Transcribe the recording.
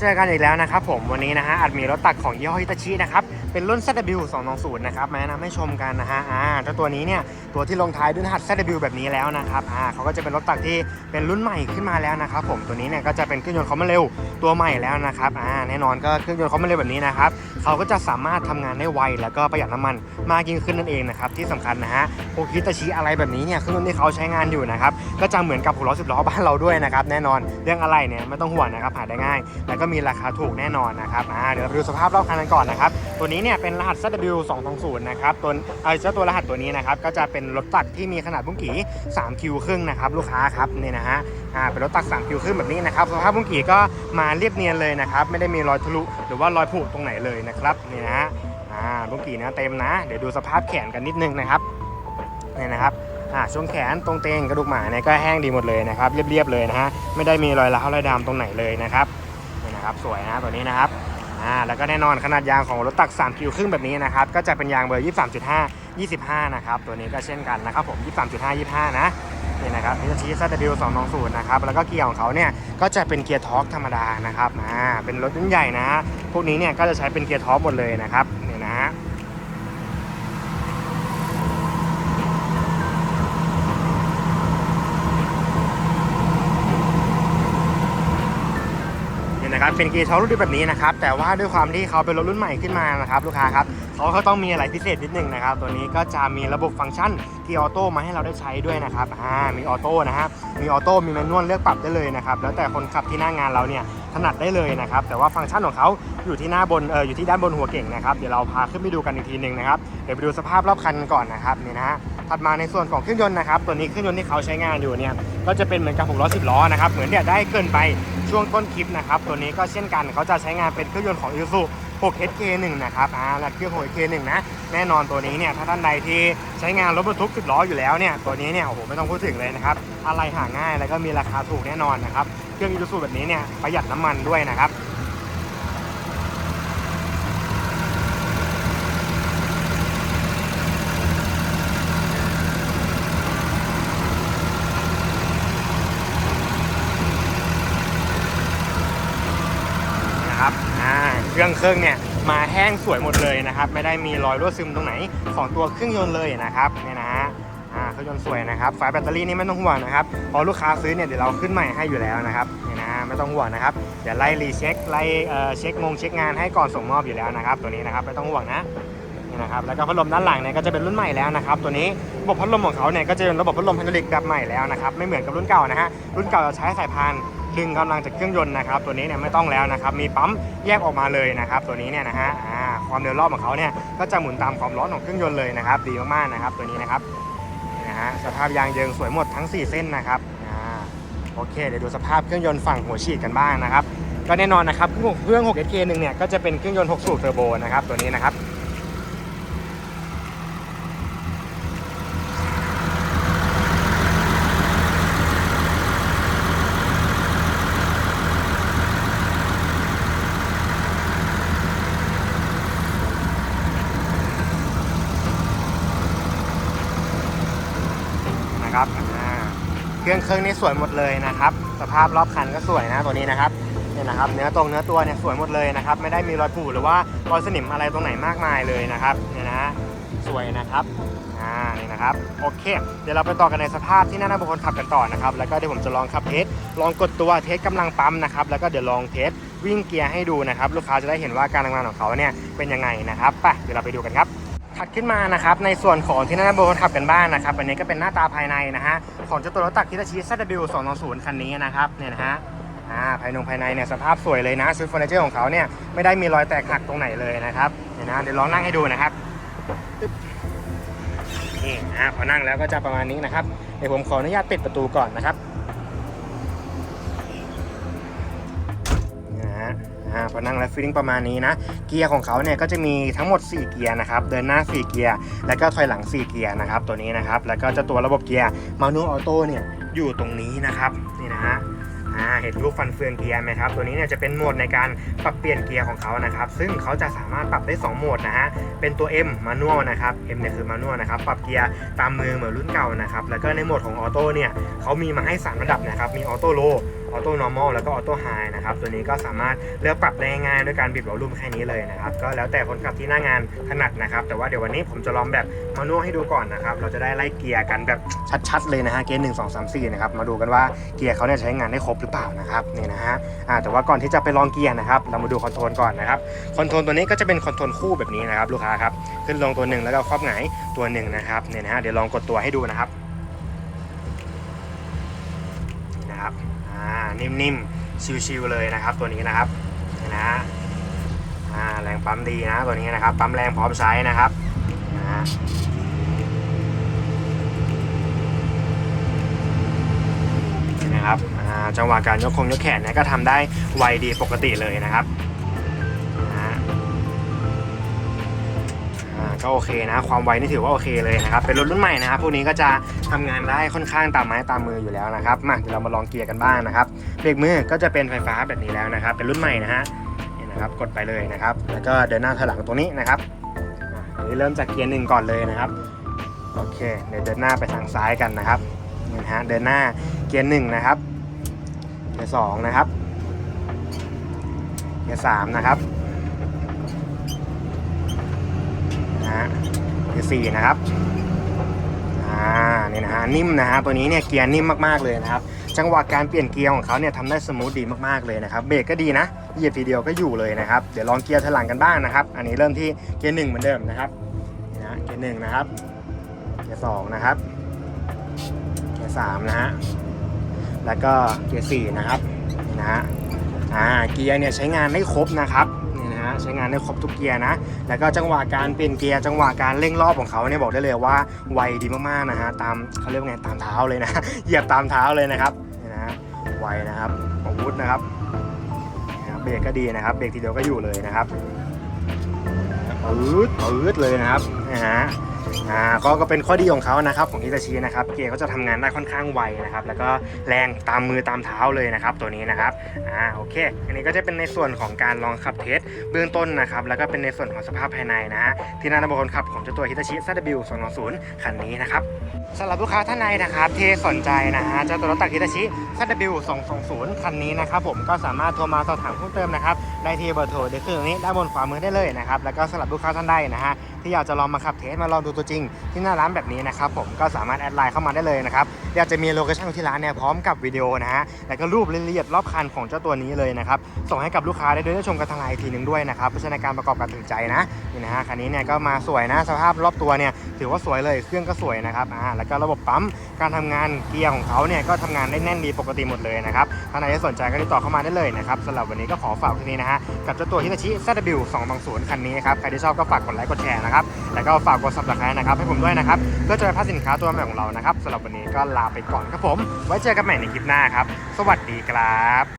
เจอกันอีกแล้วนะครับผมวันนี้นะฮะอาจมีรถตักของยี่ห้อฮิตาชินะครับเป็นรุ่น ZW 220นะครับมาแนะนำให้ชมกันนะฮะอ่าเจ้าตัวนี้เนี่ยตัวที่ลงท้ายด้วยรหัส ZW แบบนี้แล้วนะครับอ่าเขาก็จะเป็นรถตักที่เป็นรุ่นใหม่ขึ้นมาแล้วนะครับผมตัวนี้เนี่ยก็จะเป็นเครื่องยนต์คอมมานเร็วตัวใหม่แล้วนะครับอ่าแน่นอนก็เครื่องยนต์คอมมานเร็วแบบนี้นะครับเขาก็จะสามารถทำงานได้ไวแล้วก็ประหยัดน้ำมันมากยิ่งขึ้นนั่นเองนะครับที่สำคัญนะฮะพวกฮิตาชิอะไรแบบนี้เนี่ยเครื่องยนต์ที่เขาใช้งานอยู่นะครับก็จะเหมือนกับหกล้อสิบล้อบ้านเราด้วยนะครับแน่นอนเรื่องอะไรเนี่ยไม่ต้องห่วงนะครับหาได้ง่ายแล้วก็มีราคาถูกแน่นอนนะครับอ่าเดี๋ยวเราไปดูสภาพรอบคันกันก่อนนะครับ ตัวนี้เนี่ยเป็นรหัส ZW 220นะครับ ตัวเอ่อเจ้าตัวรหัสตัวนี้นะครับ ก็จะเป็นรถตักที่มีขนาดบุ้งกี่3คิวครึ่งนะครับลูกค้าครับนี่นะฮะ อ่า เป็นรถตัก3คิวครึ่งแบบนี้นะครับ สภาพบุ้งกี่ก็มาเรียบเนียนเลยนะครับ ไม่ได้มีรอยทะลุหรือว่ารอยผุตรงไหนเลยนะครับ นี่นะฮะ อ่าบุ้งกี่นะเต็มนะ เดี๋ยวดูสภาพแขนกันนิดนึงนะครับ นี่นะครับอ่าช่วงแขนตรงเตงกระดูกหมาเนี่ยก็แห้งดีหมดเลยนะครับเรียบๆเลยนะฮะไม่ได้มีรอยร้าวรอยดำตรงไหนเลยนะครับ นะครับสวยนะตัวนี้นะครับอ่าแล้วก็แน่นอนขนาดยางของรถตัก3คิวครึ่งแบบนี้นะครับก็จะเป็นยางเบอร์ 23.5 25 นะครับตัวนี้ก็เช่นกันนะครับผม 23.5 25 นะนี่นะครับนี่จะชี้ ZW 220นะครับแล้วก็เกียร์ของเขาเนี่ยก็จะเป็นเกียร์ทอร์กธรรมดานะครับอ่าเป็นรถรุ่นใหญ่นะ พวกนี้เนี่ยก็จะใช้เป็นเกียร์ทอร์กหมดเลยนะครับ นี่นะฮะ นี่นะครับเป็นเกียร์ช็อครุ่นแบบนี้นะครับ แต่ว่าด้วยความที่เขาเป็นรถรุ่นใหม่ขึ้นมานะครับลูกค้าครับเขาก็ต้องมีอะไรพิเศษนิดนึงนะครับ ตัวนี้ก็จะมีระบบฟังก์ชันเกียร์ออโต้มาให้เราได้ใช้ด้วยนะครับอ่ามีออโต้นะฮะมีออโต้มีแมนนวลเลือกปรับได้เลยนะครับแล้วแต่คนขับที่หน้างานเราเนี่ยถนัดได้เลยนะครับแต่ว่าฟังก์ชันของเขาอยู่ที่หน้าบนเอออยู่ที่ด้านบนหัวเก่งนะครับเดี๋ยวเราพาขึ้นไปดูกันอีกทีหนึ่งนะครับเดี๋ยวไปดูสภาพรอบคันก่อนนะครับนี่นะฮะถัดมาในส่วนของเครื่องยนต์นะครับตัวนี้เครื่องยนต์ที่เขาใช้งานอยู่เนี่ยก็จะเป็นเหมือนกับ6ล้อ10ล้อนะครับเหมือนเนี่ยได้เกินไป ช่วงต้นคลิปนะครับ ตัวนี้ก็เช่นกันเขาจะใช้งานเป็นเครื่องยนต์ของ Isuzu 6HK1 นะครับอ่าและเครื่อง 6HK1 นะ แน่นอนตัวนี้เนี่ยถ้าท่านใดที่ใช้งานรถบรรทุก10ล้ออยู่แล้วเนี่ยตัวนี้เนี่ยโอ้โหไม่ต้องพูดถึงเลยนะครับอะไรหาง่ายแล้วก็มีราคาถูกแน่นอนนะครับเครื่อง Isuzu แบบนี้เนี่ยประหยัดน้ำมันด้วยนะครับ อ่า เค รื่องเครื่องเนี่ยมาแห้งสวยหมดเลยนะครับ ไม่ได้มีรอยรั่วซึมตรงไหนของตัวเครื่องยนต์เลยนะครับเนี่ยนะฮะเครื่องยนต์สวยนะครับไฟแบตเตอรี่นี่ไม่ต้องห่วงนะครับพอลูกค้าซื้อเนี่ยเดี๋ยวเราขึ้นใหม่ให้อยู่แล้วนะครับเนี่ยนะฮะไม่ต้องห่วงนะครับเดี๋ยวไล่รีเช็คไล่เอ่อเช็คงงเช็คงานให้ก่อนส่งมอบอยู่แล้วนะครับ ตัวนี้นะครับไม่ต้องห่วงนะนี่นะครับแล้วก็พัดลมด้านหลังเนี่ยก็จะเป็นรุ่นใหม่แล้วนะครับตัวนี้ระบบพัดลมของเขาเนี่ยก็จะเป็นระบบพัดลมไฮดรอลิกแบบใหม่แล้วนะครับไม่เหมือนกับรุ่นเก่านะฮะรุ่นเก่าจะใช้สายพาน ดึงกำลังจากเครื่องยนต์นะครับ ตัวนี้เนี่ยไม่ต้องแล้วนะครับ มีปั๊มแยกออกมาเลยนะครับ ตัวนี้เนี่ยนะฮะความเร็วรอบของเขาเนี่ยก็จะหมุนตามความร้อนของเครื่องยนต์เลยนะครับ ดีมากๆนะครับ ตัวนี้นะครับนะฮะสภาพยางเยิงสวยหมดทั้ง 4 เส้นนะครับโอเคเดี๋ยวดูสภาพเครื่องยนต์ฝั่งหัวฉีดกันบ้างนะครับก็แน่นอนนะครับเครื่อง 6 SK หนึ่งเนี่ยก็จะเป็นเครื่องยนต์ 6 สูบเทอร์โบนะครับตัวนี้นะครับอ่าเครื่องเครื่องนี้สวยหมดเลยนะครับ สภาพรอบคันก็สวยนะตัวนี้นะครับเนี่ยนะครับเนื้อตรงเนื้อตัวเนี่ยสวยหมดเลยนะครับ ไม่ได้มีรอยผุหรือว่ารอยสนิมอะไรตรงไหนมากมายเลยนะครับเนี่ยนะฮะสวยนะครับอ่านี่นะครับโอเค เดี๋ยวเราไปต่อกันในสภาพที่หน้าหน้าบุคคลขับกันต่อนะครับแล้วก็เดี๋ยวผมจะลองขับเทสลองกดตัวเทสกำลังปั๊มนะครับแล้วก็เดี๋ยวลองเทสวิ่งเกียร์ให้ดูนะครับ ลูกค้าจะได้เห็นว่าการทำงานของเขาเนี่ยเป็นยังไงนะครับไปเดี๋ยวเราไปดูกันครับ ถัดขึ้นมานะครับในส่วนของที่หน้าบนขับกันบ้านนะครับ อันนี้ก็เป็นหน้าตาภายในนะฮะของเจ้าตัวรถตักคิตาชิ ZW 220คันนี้นะครับเนี่ยนะฮะอ่าภายในภายในเนี่ยสภาพสวยเลยนะชุดเฟอร์นิเจอร์ของเขาเนี่ยไม่ได้มีรอยแตกหักตรงไหนเลยนะครับเนี่ยนะเดี๋ยวลองนั่งให้ดูนะครับตึ๊บนี่อ่าพอนั่งแล้วก็จะประมาณนี้นะครับเดี๋ยวผมขออนุญาตปิดประตูก่อนนะครับ อ่าพอนั่งแล้วฟีลลิ่งประมาณนี้นะ เกียร์ของเขาเนี่ยก็จะมีทั้งหมด 4 เกียร์นะครับ เดินหน้า 4 เกียร์ แล้วก็ถอยหลัง 4 เกียร์นะครับ ตัวนี้นะครับ แล้วก็จะตัวระบบเกียร์มานูออโต้เนี่ยอยู่ตรงนี้นะครับ นี่นะฮะเห็นรูปฟันเฟืองเกียร์ไหมครับตัวนี้เนี่ยจะเป็นโหมดในการปรับเปลี่ยนเกียร์ของเขานะครับ ซึ่งเขาจะสามารถปรับได้ 2 โหมดนะฮะเป็นตัว M มานูนะครับ M เนี่ยคือมานูนะครับปรับเกียร์ตามมือเหมือนรุ่นเก่านะครับแล้วก็ในโหมดของออโต้เนี่ยเขามีมาให้ 3 ระดับนะครับมีออโต้โล ออโต้ normal แล้วก็ออโต้ high นะครับ ตัวนี้ก็สามารถเลือกปรับได้ง่ายๆด้วยการบีบวอลลุ่มแค่นี้เลยนะครับ ก็แล้วแต่คนขับที่หน้างานถนัดนะครับ แต่ว่าเดี๋ยววันนี้ผมจะลองแบบมานวให้ดูก่อนนะครับ เราจะได้ไล่เกียร์กันแบบชัดๆเลยนะฮะ เกียร์หนึ่งสองสามสี่นะครับ มาดูกันว่าเกียร์เขาเนี่ยใช้งานได้ครบหรือเปล่านะครับ นี่นะฮะอ่าแต่ว่าก่อนที่จะไปลองเกียร์นะครับ เรามาดูคอนโทรลก่อนนะครับ คอนโทรลตัวนี้ก็จะเป็นคอนโทรลคู่แบบนี้นะครับลูกค้าครับ ขึ้นลงตัวหนึ่งแล้วก็ครอบหงายตัวหนึ่งนะครับ เนี่ยนะฮะ เดี๋ยวลองกดตัวให้ดูนะครับนะครับ นิ่มๆ ชิวๆเลยนะครับ ตัวนี้นะครับนี่นะแรงปั๊มดีนะตัวนี้นะครับ ปั๊มแรงพร้อมใช้นะครับนะฮะนี่นะครับจังหวะการยกคงยกแขนเนี่ยก็ทำได้ไวดีปกติเลยนะครับ ก็โอเคนะ ความไวนี่ถือว่าโอเคเลยนะครับ เป็นรถรุ่นใหม่นะครับ พวกนี้ก็จะทำงานได้ค่อนข้างตามไม้ตามมืออยู่แล้วนะครับ มาเดี๋ยวเรามาลองเกียร์กันบ้างนะครับ เบรกมือก็จะเป็นไฟฟ้าแบบนี้แล้วนะครับ เป็นรุ่นใหม่นะฮะ นี่นะครับ กดไปเลยนะครับ แล้วก็เดินหน้าถอยหลังตรงนี้นะครับอันนี้เริ่มจากเกียร์หนึ่งก่อนเลยนะครับ โอเค เดี๋ยวเดินหน้าไปทางซ้ายกันนะครับ นี่นะฮะ เดินหน้าเกียร์หนึ่งนะครับ เกียร์สองนะครับ เกียร์สามนะครับนะ ฮะเกียร์สี่นะครับอ่านี่นะฮะนิ่มนะฮะตัวนี้เนี่ยเกียร์นิ่มมากๆเลยนะครับจังหวะการเปลี่ยนเกียร์ของเขาเนี่ยทำได้สมูทดีมากๆเลยนะครับเบรกก็ดีนะเหยียบทีเดียวก็อยู่เลยนะครับเดี๋ยวลองเกียร์ถลังกันบ้างนะครับ อันนี้เริ่มที่เกียร์หนึ่งเหมือนเดิมนะครับนี่นะเกียร์หนึ่งนะครับเกียร์สองนะครับเกียร์สามนะฮะแล้วก็เกียร์สี่นะครับนี่นะฮะอ่าเกียร์เนี่ยใช้งานได้ครบนะครับ นะใช้งานได้ครบทุกเกียร์นะ แล้วก็จังหวะการเปลี่ยนเกียร์จังหวะการเร่งรอบของเขาเนี่ยบอกได้เลยว่าไวดีมากๆนะฮะตามเขาเรียกว่าไงตามเท้าเลยนะเหยียบตามเท้าเลยนะครับนี่นะฮะไวนะครับอาวุธนะครับนะครับเบรกก็ดีนะครับเบรกทีเดียวก็อยู่เลยนะครับปื๊ดปื๊ดเลยนะครับนะฮะ อ่าก็ก็เป็นข้อดีของเขานะครับของอิตาชีนะครับเกียร์เขาจะทำงานได้ค่อนข้างไวนะครับแล้วก็แรงตามมือตามเท้าเลยนะครับตัวนี้นะครับอ่าโอเค อันนี้ก็จะเป็นในส่วนของการลองขับเทสเบื้องต้นนะครับแล้วก็เป็นในส่วนของสภาพภายในนะฮะที่น่าระบบคนขับของเจ้าตัว Hitachi ZW 220คันนี้นะครับสำหรับลูกค้าท่านใดนะครับที่สนใจนะฮะเจ้าตัวรถตัก Hitachi ZW 220คันนี้นะครับผมก็สามารถโทรมาสอบถามเพิ่มเติมนะครับได้ที่เบอร์โทรเดี๋ยวขึ้นนี้ด้านบนขวามือได้เลยนะครับแล้วก็สำหรับลูกค้าท่านใดนะฮะที่อยากจะลองมาขับเทสมาลองดูตัวจริง ที่หน้าร้านแบบนี้นะครับผมก็สามารถแอดไลน์เข้ามาได้เลยนะครับเดี๋ยวจะมีโลเคชั่นที่ร้านเนี่ยพร้อมกับวิดีโอนะฮะแล้วก็รูปรายละเอียดรอบคันของเจ้าตัวนี้เลยนะครับส่งให้กับลูกค้าได้ด้วยได้ชมกันทางไลน์ทีหนึ่งด้วยนะครับเพื่อใช้นการประกอบการตัดใจนะนี่นะฮะคันนี้เนี่ยก็มาสวยนะสภาพรอบตัวเนี่ยถือว่าสวยเลยเครื่องก็สวยนะครับอ่าแล้วก็ระบบปั๊มการทำงานเกียร์ของเขาเนี่ยก็ทำงานได้แน่นดีปกติหมดเลยนะครับท่านใดที่สนใจก็ติดต่อเข้ามาได้เลยนะครับสำหรับวันนี้ก็ขอฝากที่นี้นะฮะกับเจ้าตัว Hitachi ZW 2 0คันนี้ครับใครที่ชอบก็ฝากกดไลค์กดแชร์นะครับ แล้วก็ฝากกดซับสไครต์นะครับให้ผมด้วยนะครับ เพื่อจะไปพัฒสินค้าตัวใหม่ของเรานะครับสำหรับวันนี้ก็ลาไปก่อนครับผม ไว้เจอกันใหม่ในคลิปหน้าครับ สวัสดีครับ